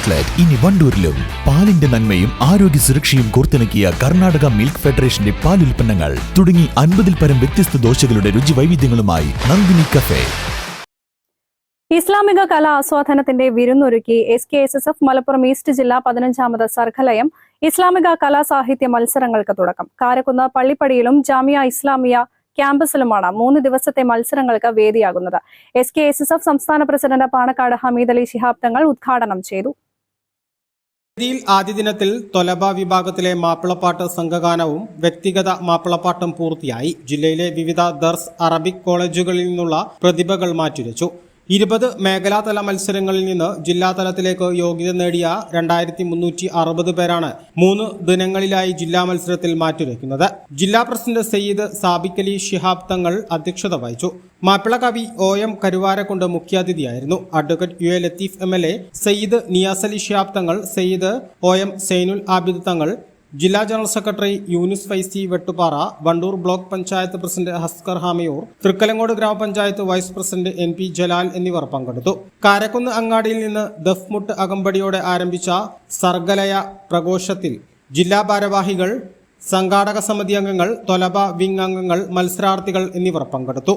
Outlet ഇനി വണ്ടൂരിലും പാലിന്റെ നന്മയും ആരോഗ്യ സുരക്ഷയും കോർത്തിണക്കിയ കർണാടക മിൽക്ക് ഫെഡറേഷന്റെ പാൽ ഉൽപ്പന്നങ്ങൾ തുടങ്ങി അൻപതിൽ പരം വ്യത്യസ്ത ദോശകളുടെ രുചി വൈവിധ്യങ്ങളുമായി നന്ദിനി കഫേ. ഇസ്ലാമിക കലാ ആസ്വാദനത്തിന്റെ വിരുന്നൊരുക്കി S K S S F Malappuram east ജില്ലാ പതിനഞ്ചാമത് സർഗലയം ഇസ്ലാമിക കലാസാഹിത്യ മത്സരങ്ങൾക്ക് തുടക്കം. കാരക്കുന്ന് പള്ളിപ്പടിയിലും ജാമിയ ഇസ്ലാമിയ ക്യാമ്പസിലുമാണ് മൂന്ന് ദിവസത്തെ മത്സരങ്ങൾക്ക് വേദിയാകുന്നത്. S K S S F സംസ്ഥാന പ്രസിഡന്റ് പാണക്കാട് ഹമീദ് അലി ശിഹാബ് തങ്ങൾ ഉദ്ഘാടനം ചെയ്തു. വേദിയിൽ ആദ്യ ദിനത്തിൽ തൊലബ വിഭാഗത്തിലെ മാപ്പിളപ്പാട്ട് സംഘഗാനവും വ്യക്തിഗത മാപ്പിളപ്പാട്ടും പൂർത്തിയായി. ജില്ലയിലെ വിവിധ ദർസ് അറബിക് കോളേജുകളിൽ നിന്നുള്ള പ്രതിഭകൾ മാറ്റുരച്ചു ഇരുപത് മേഖലാതല മത്സരങ്ങളിൽ നിന്ന് ജില്ലാതലത്തിലേക്ക് യോഗ്യത നേടിയ രണ്ടായിരത്തി മുന്നൂറ്റി അറുപത് പേരാണ് മൂന്ന് ദിനങ്ങളിലായി ജില്ലാ മത്സരത്തിൽ മാറ്റുരയ്ക്കുന്നത്. ജില്ലാ പ്രസിഡന്റ് സയ്യിദ് സാബിക്കലി ശിഹാബ് തങ്ങൾ അധ്യക്ഷത വഹിച്ചു. മാപ്പിള കവി O M Karuvarakundu മുഖ്യാതിഥിയായിരുന്നു. Advocate U A Latheef M L A Sayyid Niyas Ali Shihab Thangal Sayyid O M Zainul Abid Thangal ജില്ലാ general secretary Younis Faizy Vettupara Wandoor block panchayat president Haskar Hamayoor Thrikkalangode ഗ്രാമപഞ്ചായത്ത് vice president N P Jalal എന്നിവർ പങ്കെടുത്തു. കാരക്കുന്ന് അങ്ങാടിയിൽ നിന്ന് ദഫ്മുട്ട് അകമ്പടിയോടെ ആരംഭിച്ച സർഗലയ പ്രഘോഷത്തിൽ ജില്ലാ ഭാരവാഹികൾ സംഘാടക സമിതി അംഗങ്ങൾ തൊലബ വിംഗ് അംഗങ്ങൾ മത്സരാർത്ഥികൾ എന്നിവർ പങ്കെടുത്തു.